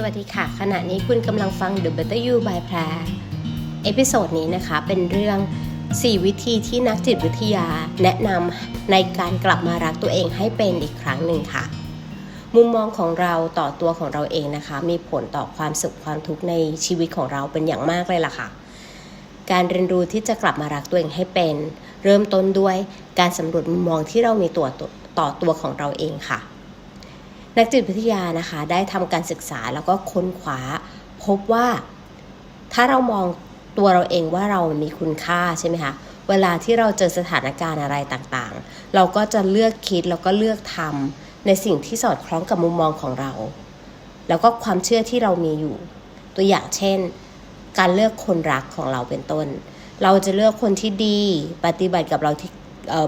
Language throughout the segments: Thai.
สวัสดีค่ะ ขณะนี้คุณกำลังฟัง The Better You by แพรเอพิโซดนี้นะคะ เป็นเรื่อง 4 วิธีที่นักจิตวิทยาแนะนำในการกลับมารักตัวเองให้เป็นอีกครั้งหนึ่งค่ะ มุมมองของเราต่อตัวของเราเองนะคะ มีผลต่อความสุขความทุกข์ในชีวิตของเราเป็นอย่างมากเลยล่ะค่ะ การเรียนรู้ที่จะกลับมารักตัวเองให้เป็น เริ่มต้นด้วยการสำรวจมุมมองที่เรามีตัวต่อตัวของเราเองค่ะ นักจิตวิทยานะคะได้ทำการศึกษาแล้วก็ค้นคว้าพบว่าถ้าเรามองตัวเราเองว่าเรามีคุณค่าใช่ไหมคะเวลาที่เราเจอสถานการณ์อะไรต่างๆ เราก็จะเลือกคิดแล้วก็เลือกทำในสิ่งที่สอดคล้องกับมุมมองของเรา แล้วก็ความเชื่อที่เรามีอยู่ ตัวอย่างเช่น การเลือกคนรักของเราเป็นต้น เราจะเลือกคนที่ดีปฏิบัติกับเราที่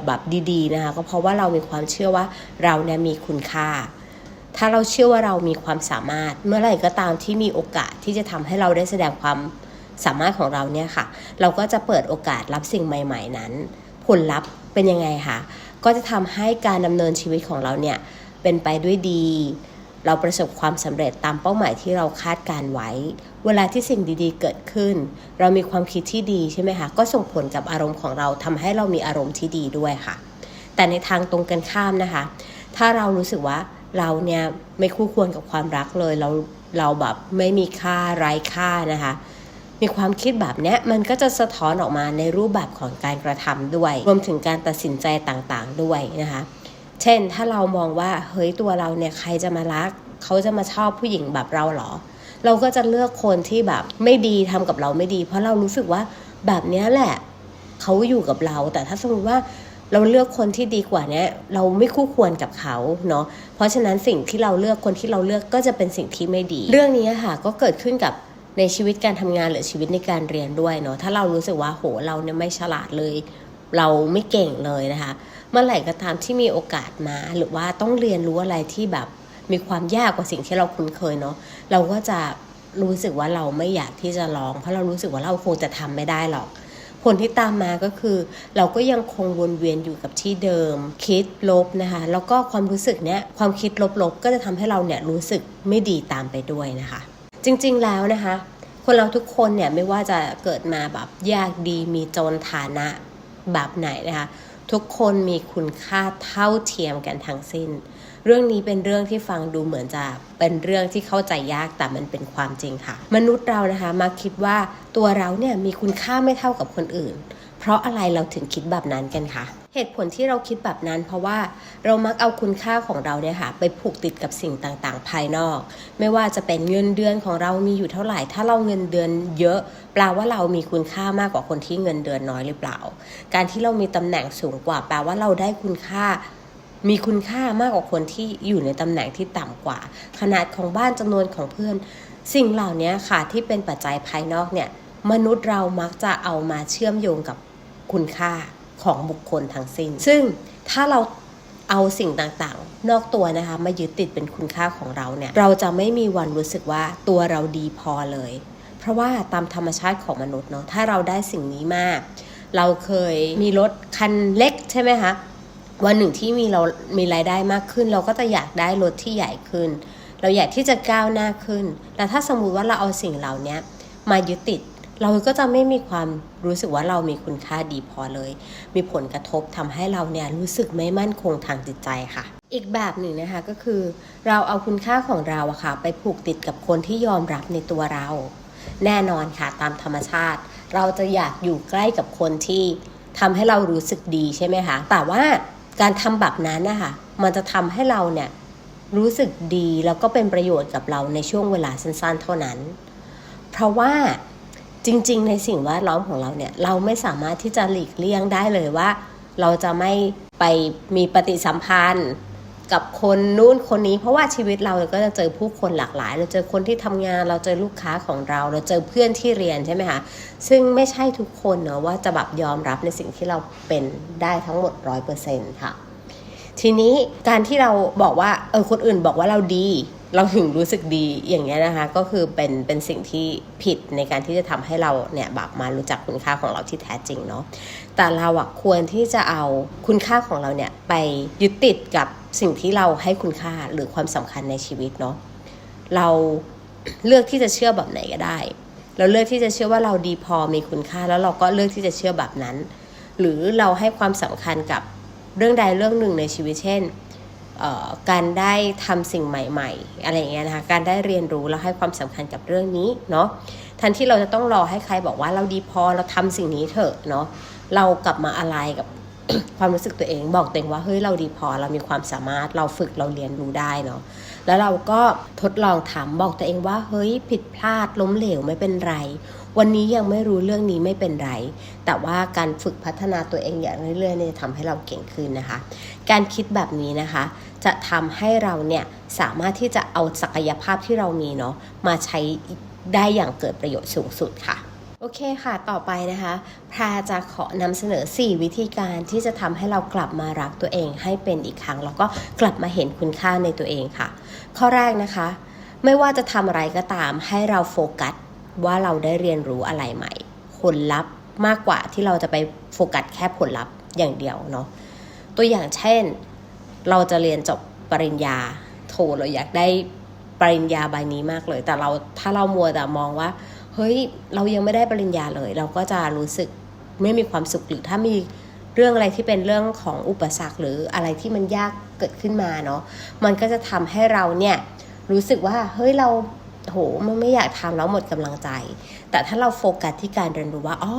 แบบดีๆนะคะก็เพราะว่าเรามีความเชื่อว่าเราเนี่ยมีคุณค่า ถ้าเราเชื่อว่าเรามีความสามารถ เมื่อไหร่ก็ตามที่มีโอกาสที่จะทำให้เราได้แสดงความสามารถของเราเนี่ยค่ะ เราก็จะเปิดโอกาสรับสิ่งใหม่ ๆ นั้น ผลลัพธ์เป็นยังไงคะก็จะทำให้การดำเนินชีวิตของเราเนี่ยเป็นไปด้วยดี เราประสบความสำเร็จตามเป้าหมายที่เราคาดการไว้ เวลาที่สิ่งดีๆ เกิดขึ้น เรามีความคิดที่ดีใช่ไหมคะ ก็ส่งผลกับอารมณ์ของเราทำให้เรามีอารมณ์ที่ดีด้วยค่ะ แต่ในทางตรงกันข้ามนะคะ ถ้าเรารู้สึกว่า เราเนี่ยไม่คู่ควรกับความรักเลย เราเราแบบไม่มีค่าไร้ค่านะคะ มีความคิดแบบนี้มันก็จะสะท้อนออกมาในรูปแบบของการกระทำด้วย รวมถึงการตัดสินใจต่างๆด้วยนะคะ เช่นถ้าเรามองว่าเฮ้ยตัวเราเนี่ยใครจะมารัก เขาจะมาชอบผู้หญิงแบบเราเหรอ เราก็จะเลือกคนที่แบบไม่ดีทำกับเราไม่ดี เพราะเรารู้สึกว่าแบบนี้แหละเขาอยู่กับเรา แต่ถ้าสมมติว่า เราเลือกคนที่ดีกว่านี้เราไม่คู่ควรกับเขาเนาะเพราะฉะนั้นสิ่งที่เราเลือกคนที่เราเลือกก็จะเป็นสิ่งที่ไม่ดี เรื่องนี้ค่ะก็เกิดขึ้นกับในชีวิตการทำงานหรือชีวิตในการเรียนด้วยเนาะถ้าเรารู้สึกว่าโหเราเนี่ยไม่ฉลาดเลย เราไม่เก่งเลยนะคะเมื่อไหร่ก็ตามที่มีโอกาสมา หรือว่าต้องเรียนรู้อะไรที่แบบมีความยากกว่าสิ่งที่เราคุ้นเคยเนาะเราก็จะรู้สึกว่าเราไม่อยากที่จะลอง เพราะเรารู้สึกว่าเราคงจะทำไม่ได้หรอก ผลที่ตามมาก็คือ เราก็ยังคงวนเวียนอยู่กับที่เดิม คิดลบนะคะ แล้วก็ความรู้สึกเนี้ยความคิดลบๆ ก็จะทำให้เราเนี่ยรู้สึกไม่ดีตามไปด้วยนะคะ จริงๆแล้วนะคะ คนเราทุกคนเนี่ยไม่ว่าจะเกิดมาแบบยากดีมีจนฐานะแบบไหนนะคะ ทุกคนมีคุณค่าเท่าเทียมกันทั้งสิ้น เรื่องนี้เป็นเรื่องที่ฟังดูเหมือนจะเป็นเรื่องที่เข้าใจยากแต่มันเป็นความจริงค่ะ มนุษย์เรานะคะมาคิดว่าตัวเราเนี่ยมีคุณค่าไม่เท่ากับคนอื่น เพราะอะไรเราถึงคิดแบบนั้นกันคะเหตุผลที่เราคิดแบบนั้นเพราะว่าเรามักเอาคุณค่าของเราเนี่ยค่ะไปผูกติดกับสิ่งต่างๆ ภายนอก ไม่ว่าจะเป็นเงินเดือนของเรามีอยู่เท่าไหร่ ถ้าเราเงินเดือนเยอะแปลว่าเรามีคุณค่ามากกว่าคนที่เงินเดือนน้อยหรือเปล่า การที่เรามีตำแหน่งสูงกว่า แปลว่าเราได้คุณค่ามีคุณค่ามากกว่าคนที่อยู่ในตำแหน่งที่ต่ำกว่า ขนาดของบ้านจำนวนของเพื่อน สิ่งเหล่านี้ค่ะที่เป็นปัจจัยภายนอกเนี่ย มนุษย์เรามักจะเอามาเชื่อมโยงกับ คุณค่าของบุคคลทั้งสิ้น ซึ่งถ้าเราเอาสิ่งต่างๆ นอกตัวนะคะมายึดติดเป็นคุณค่าของเราเนี่ย เราจะไม่มีวันรู้สึกว่าตัวเราดีพอเลย เพราะว่าตามธรรมชาติของมนุษย์เนาะ ถ้าเราได้สิ่งนี้มาก เราเคยมีรถคันเล็กใช่ไหมคะ วันหนึ่งที่มีเรามีรายได้มากขึ้น เราก็จะอยากได้รถที่ใหญ่ขึ้น เราอยากที่จะก้าวหน้าขึ้น แต่ถ้าสมมุติว่าเราเอาสิ่งเหล่านี้มายึดติด เราก็จะไม่มีความรู้สึกว่าเรามีคุณค่าดีพอเลย มีผลกระทบทำให้เราเนี่ยรู้สึกไม่มั่นคงทางจิตใจค่ะ อีกแบบหนึ่งนะคะก็คือ เราเอาคุณค่าของเราอะค่ะ ไปผูกติดกับคนที่ยอมรับในตัวเรา แน่นอนค่ะตามธรรมชาติ เราจะอยากอยู่ใกล้กับคนที่ทำให้เรารู้สึกดีใช่ไหมคะแต่ว่าการทำแบบนั้นนะคะมันจะทำให้เราเนี่ยรู้สึกดีแล้วก็เป็นประโยชน์กับเราในช่วงเวลาสั้นๆ เท่านั้น เพราะว่า จริง ๆ ในสิ่งแวดล้อมของเราเนี่ย เราไม่สามารถที่จะหลีกเลี่ยงได้เลยว่า เราจะไม่ไปมีปฏิสัมพันธ์กับคนนู้นคนนี้ เพราะว่าชีวิตเราก็จะเจอผู้คนหลากหลาย เราเจอคนที่ทำงานเราเจอลูกค้าของเรา เราเจอเพื่อนที่เรียนใช่ไหมคะซึ่งไม่ใช่ทุกคนเนาะว่าจะแบบยอมรับในสิ่งที่เราเป็นได้ทั้งหมดร้อยเปอร์เซ็นต์ค่ะ ทีนี้การที่เราบอกว่าเออคนอื่นบอกว่าเราดี เราถึงรู้สึกดีอย่างเงี้ยนะคะ ก็คือเป็นเป็นสิ่งที่ผิดในการที่จะทำให้เราเนี่ยแบบมารู้จักคุณค่าของเราที่แท้จริงเนาะแต่เราอะควรที่จะเอาคุณค่าของเราเนี่ยไปยึดติดกับสิ่งที่เราให้คุณค่าหรือความสำคัญในชีวิตเนาะเราเลือกที่จะเชื่อแบบไหนก็ได้ เราเลือกที่จะเชื่อว่าเราดีพอมีคุณค่า แล้วเราก็เลือกที่จะเชื่อแบบนั้น หรือเราให้ความสำคัญกับเรื่องใดเรื่องหนึ่งในชีวิตเช่น การได้ทำสิ่งใหม่ๆ อะไรอย่างเงี้ยนะคะ การได้เรียนรู้แล้วให้ความสำคัญกับเรื่องนี้เนาะทันที่เราจะต้องรอให้ใครบอกว่าเราดีพอเราทำสิ่งนี้เถอะเนาะเรากลับมาอะไรกับ ความรู้สึกตัวเองบอกตัวเองว่าเฮ้ยเราดีพอเรามีความสามารถเราฝึกเราเรียนรู้ได้เนาะแล้วเราก็ทดลองถามบอกตัวเองว่าเฮ้ยผิดพลาดล้มเหลวไม่เป็นไร วันนี้ยังไม่รู้เรื่องนี้ไม่เป็นไร แต่ว่าการฝึกพัฒนาตัวเองอย่างเรื่อยๆเนี่ยจะทำให้เราเก่งขึ้นนะคะ การคิดแบบนี้นะคะ จะทำให้เราเนี่ยสามารถที่จะเอาศักยภาพที่เรามีเนาะมาใช้ได้อย่างเกิดประโยชน์สูงสุดค่ะ โอเคค่ะ ต่อไปนะคะแพรจะขอนำเสนอ 4 วิธีการที่จะทำให้เรากลับมารักตัวเองให้เป็นอีกครั้ง แล้วก็กลับมาเห็นคุณค่าในตัวเองค่ะ ข้อแรกนะคะ ไม่ว่าจะทำอะไรก็ตาม ให้เราโฟกัสว่าเราได้เรียนรู้อะไรใหม่ ผลลัพธ์มากกว่าที่เราจะไปโฟกัสแค่ผลลัพธ์อย่างเดียวเนาะตัวอย่างเช่น เราจะเรียนจบปริญญาโทเราอยากได้ปริญญาใบนี้มากเลย แต่เราถ้าเรามัวแต่มองว่า เฮ้ยเรายังไม่ได้ปริญญาเลย เราก็จะรู้สึกไม่มีความสุขหรือถ้ามีเรื่องอะไรที่เป็นเรื่องของอุปสรรคหรืออะไรที่มันยากเกิดขึ้นมาเนาะมันก็จะทำให้เราเนี่ยรู้สึกว่าเฮ้ยเราโหมันไม่อยากทำแล้วหมดกำลังใจ แต่ถ้าเราโฟกัสที่การเรียนรู้ว่าอ๋อ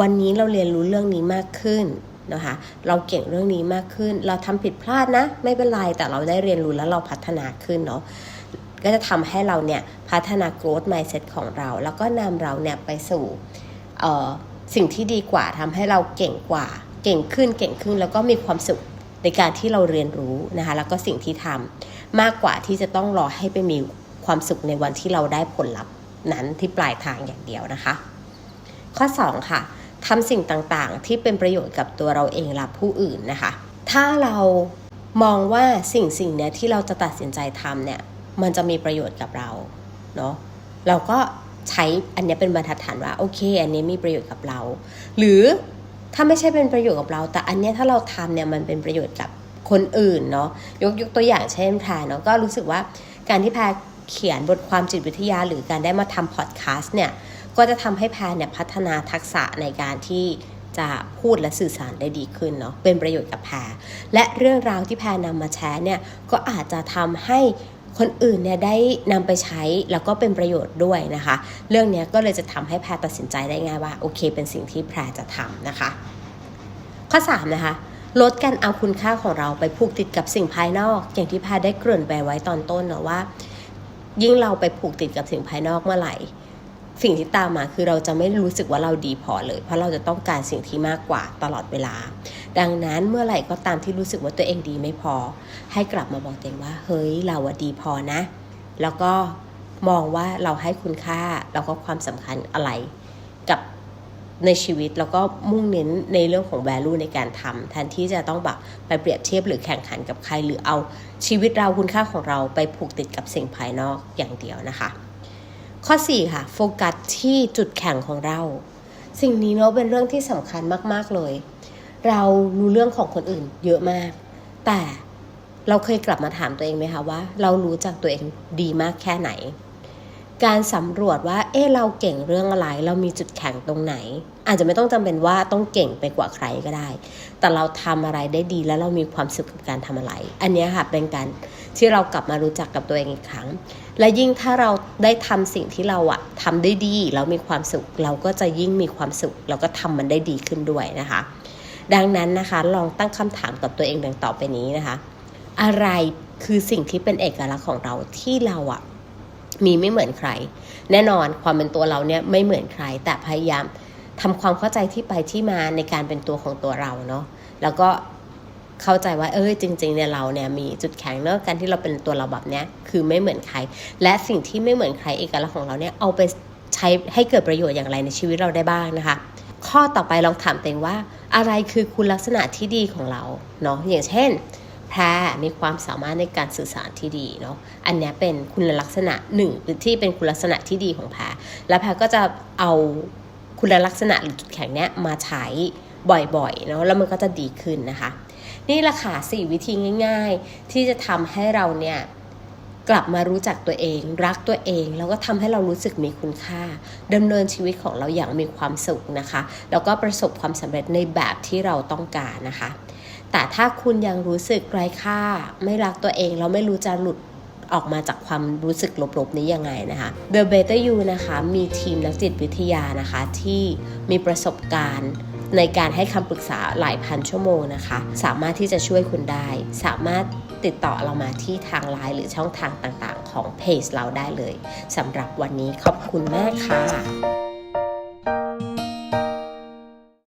วันนี้เราเรียนรู้เรื่องนี้มากขึ้นนะคะเราเก่งเรื่องนี้มากขึ้น เราทำผิดพลาดนะ ไม่เป็นไรแต่เราได้เรียนรู้แล้วเราพัฒนาขึ้นเนาะ ก็จะทำให้เราเนี่ยพัฒนา growth mindset ของเรา แล้วก็นำเราเนี่ยไปสู่สิ่งที่ดีกว่าทำให้เราเก่งกว่า เก่งขึ้นเก่งขึ้นแล้วก็มีความสุขในการที่เราเรียนรู้นะคะแล้วก็สิ่งที่ทำมากกว่าที่จะต้องรอให้ไปมีความสุขในวันที่เราได้ผลลัพธ์นั้นที่ปลายทางอย่างเดียวนะคะ ข้อ 2 ค่ะทำสิ่งต่างๆ ที่เป็นประโยชน์กับตัวเราเองและผู้อื่นนะคะ ถ้าเรามองว่าสิ่งสิ่งเนี้ยที่เราจะตัดสินใจทำเนี่ย มันจะมีประโยชน์กับเราเนาะเราก็ใช้อันนี้เป็นบรรทัดฐานว่าโอเค อันนี้มีประโยชน์กับเรา หรือถ้าไม่ใช่เป็นประโยชน์กับเรา แต่อันนี้ถ้าเราทำเนี่ยมันเป็นประโยชน์กับคนอื่นเนาะยกยกตัวอย่างเช่นแพรเนาะก็รู้สึกว่าการที่แพรเขียนบทความจิตวิทยา หรือการได้มาทำพอดแคสต์เนี่ยก็จะทำให้แพรเนี่ยพัฒนาทักษะในการที่จะพูดและสื่อสารได้ดีขึ้นเนาะเป็นประโยชน์กับแพรและเรื่องราวที่แพรนำมาแชร์เนี่ยก็อาจจะทำให้ คนอื่นเนี่ยได้นำไปใช้แล้วก็เป็นประโยชน์ด้วยนะคะ เรื่องนี้ก็เลยจะทำให้แพรตัดสินใจได้ง่ายว่าโอเค เป็นสิ่งที่แพรจะทำนะคะ ข้อ 3 นะคะลดการเอาคุณค่าของเราไปผูกติดกับสิ่งภายนอก อย่างที่แพรได้เกริ่นไปไว้ตอนต้นเนาะว่า ยิ่งเราไปผูกติดกับสิ่งภายนอกเมื่อไหร่ สิ่งที่ตามมาคือเราจะไม่รู้สึกว่าเราดีพอเลย เพราะเราจะต้องการสิ่งที่มากกว่าตลอดเวลา ดังนั้นเมื่อไหร่ก็ตามที่รู้สึกว่าตัวเองดีไม่พอ ให้กลับมาบอกตัวเองว่า เฮ้ยเราดีพอนะ แล้วก็มองว่าเราให้คุณค่าแล้วก็ความสำคัญอะไรกับในชีวิตแล้วก็มุ่งเน้นในเรื่องของ value ในการทำแทนที่จะต้องแบบไปเปรียบเทียบหรือแข่งขันกับใคร หรือเอาชีวิตเราคุณค่าของเราไปผูกติดกับสิ่งภายนอกอย่างเดียวนะคะ ข้อ 4 ค่ะ โฟกัสที่จุดแข็งของเรา สิ่งนี้เนาะเป็นเรื่องที่สำคัญมาก ๆ เลย เรารู้เรื่องของคนอื่นเยอะมาก แต่เราเคยกลับมาถามตัวเองไหมคะว่า เรารู้จักตัวเองดีมากแค่ไหน การสำรวจว่า เอ๊ะเราเก่งเรื่องอะไร เรามีจุดแข็งตรงไหน อาจจะไม่ต้องจำเป็นว่าต้องเก่งไปกว่าใครก็ได้ แต่เราทำอะไรได้ดีแล้วเรามีความสุขกับการทำอะไร อันนี้ค่ะเป็นการ ที่เรากลับมารู้จักกับตัวเองอีกครั้ง และยิ่งถ้าเราได้ทำสิ่งที่เราอะทำได้ดีแล้วมีความสุข เราก็จะยิ่งมีความสุขแล้วก็ทำมันได้ดีขึ้นด้วยนะคะ ดังนั้นนะคะลองตั้งคำถามกับตัวเองดังต่อไปนี้นะคะ อะไรคือสิ่งที่เป็นเอกลักษณ์ของเราที่เราอะมีไม่เหมือนใคร แน่นอนความเป็นตัวเราเนี่ยไม่เหมือนใคร แต่พยายามทำความเข้าใจที่ไปที่มาในการเป็นตัวของตัวเราเนาะแล้วก็ เข้าใจว่าเอ้ยจริงๆเนี่ยเราเนี่ยมีจุดแข็งเนอะการที่เราเป็นตัวเราแบบเนี้ยคือไม่เหมือนใคร และสิ่งที่ไม่เหมือนใครเอกลักษณ์ของเราเนี่ยเอาไปใช้ให้เกิดประโยชน์อย่างไรในชีวิตเราได้บ้างนะคะ ข้อต่อไปลองถามตัวเองว่า อะไรคือคุณลักษณะที่ดีของเราเนาะอย่างเช่นแพรมีความสามารถในการสื่อสารที่ดีเนาะ อันนี้เป็นคุณลักษณะหนึ่งที่เป็นคุณลักษณะที่ดีของแพรแล้วแพรก็จะเอาคุณลักษณะหรือจุดแข็งเนี้ยมาใช้บ่อยๆเนาะแล้วมันก็จะดีขึ้นนะคะ นี่แหละค่ะสี่วิธีง่าย ๆ ที่จะทำให้เราเนี่ยกลับมารู้จักตัวเอง รักตัวเอง แล้วก็ทำให้เรารู้สึกมีคุณค่าดำเนินชีวิตของเราอย่างมีความสุขนะคะ แล้วก็ประสบความสำเร็จในแบบที่เราต้องการนะคะ แต่ถ้าคุณยังรู้สึกไร้ค่า ไม่รักตัวเอง เราไม่รู้จะหลุดออกมาจากความรู้สึกลบๆนี้ยังไงนะคะ The Better You นะคะ มีทีมนักจิตวิทยานะคะที่มีประสบการณ์ ในการให้คำปรึกษาหลายพันชั่วโมงนะคะ สามารถที่จะช่วยคุณได้ สามารถติดต่อเรามาที่ทางไลน์หรือช่องทางต่างๆ ของเพจเราได้เลยสำหรับวันนี้ขอบคุณมากค่ะ